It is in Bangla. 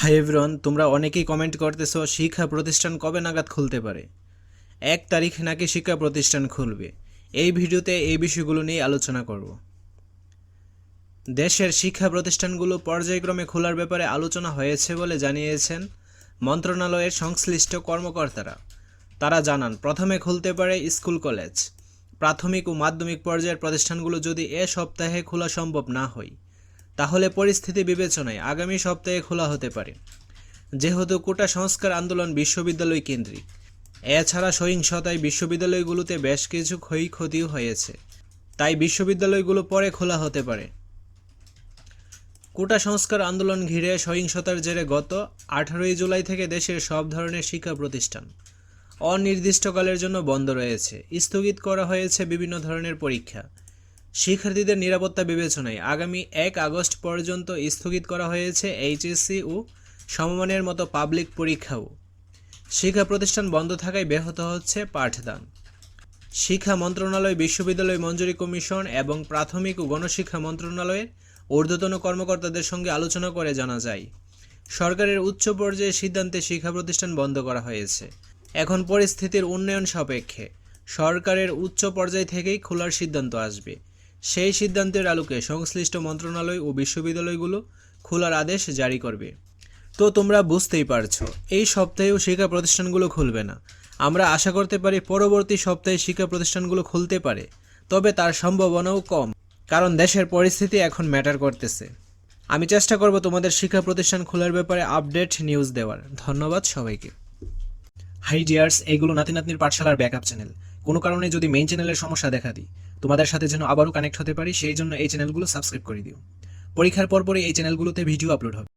হাই এভরন তোমরা অনেকেই কমেন্ট করতেছো, শিক্ষা প্রতিষ্ঠান কবে নাগাদ খুলতে পারে? এক তারিখ নাকি শিক্ষা প্রতিষ্ঠান খুলবে? এই ভিডিওতে এই বিষয়গুলো নিয়ে আলোচনা করব। দেশের শিক্ষা প্রতিষ্ঠানগুলো পর্যায়ক্রমে খোলার ব্যাপারে আলোচনা হয়েছে বলে জানিয়েছেন মন্ত্রণালয়ের সংশ্লিষ্ট কর্মকর্তারা। তারা জানান, প্রথমে খুলতে পারে স্কুল, কলেজ। প্রাথমিক ও মাধ্যমিক পর্যায়ের প্রতিষ্ঠানগুলো যদি এ সপ্তাহে খোলা সম্ভব না হয় তাহলে পরিস্থিতি বিবেচনায় আগামী সপ্তাহে খোলা হতে পারে। যেহেতু কোটা সংস্কার আন্দোলন বিশ্ববিদ্যালয় কেন্দ্রিক, এছাড়া সহিংসতায় বিশ্ববিদ্যালয়গুলোতে বেশ কিছু ক্ষয়ক্ষতিও হয়েছে। তাই বিশ্ববিদ্যালয়গুলো পরে খোলা হতে পারে। কোটা সংস্কার আন্দোলন ঘিরে সহিংসতার জেরে গত আঠারোই জুলাই থেকে দেশের সব ধরনের শিক্ষা প্রতিষ্ঠান অনির্দিষ্টকালের জন্য বন্ধ রয়েছে। স্থগিত করা হয়েছে বিভিন্ন ধরনের পরীক্ষা। শিক্ষার্থীদের নিরাপত্তা বিবেচনায় আগামী এক আগস্ট পর্যন্ত স্থগিত করা হয়েছে এইচএসসি ও সমমানের মতো পাবলিক পরীক্ষাও। শিক্ষা প্রতিষ্ঠান বন্ধ থাকায় ব্যাহত হচ্ছে পাঠদান। শিক্ষা মন্ত্রণালয়, বিশ্ববিদ্যালয় মঞ্জুরি কমিশন এবং প্রাথমিক ও গণশিক্ষা মন্ত্রণালয়ের ঊর্ধ্বতন কর্মকর্তাদের সঙ্গে আলোচনা করে জানা যায়, সরকারের উচ্চ পর্যায়ে সিদ্ধান্তে শিক্ষা প্রতিষ্ঠান বন্ধ করা হয়েছে। এখন পরিস্থিতির উন্নয়ন সাপেক্ষে সরকারের উচ্চ পর্যায় থেকেই খোলার সিদ্ধান্ত আসবে। সেই সিদ্ধান্তের আলোকে সংশ্লিষ্ট মন্ত্রণালয় ও বিশ্ববিদ্যালয়গুলো খোলার আদেশ জারি করবে। তো তোমরা বুঝতেই পারছ, এই সপ্তাহেও শিক্ষা প্রতিষ্ঠানগুলো খুলবে না। আমরা আশা করতে পারি পরবর্তী সপ্তাহে শিক্ষা প্রতিষ্ঠানগুলো খুলতে পারে, তবে তার সম্ভাবনাও কম, কারণ দেশের পরিস্থিতি এখন ম্যাটার করতেছে। আমি চেষ্টা করব তোমাদের শিক্ষা প্রতিষ্ঠান খোলার ব্যাপারে আপডেট নিউজ দেওয়ার। ধন্যবাদ সবাইকে। হাই ডিয়ার্স, এগুলো নাতি নাতনির পাঠশালার ব্যাকআপ চ্যানেল। কোনো কারণে যদি মেইন চ্যানেলের সমস্যা দেখা দিই তোমাদের সাথে যেন আবারও কানেক্ট হতে পারি, সেই জন্য এই চ্যানেলগুলো সাবস্ক্রাইব করে দিও। পরীক্ষার পরপরই এই চ্যানেলগুলোতে ভিডিও আপলোড হবে।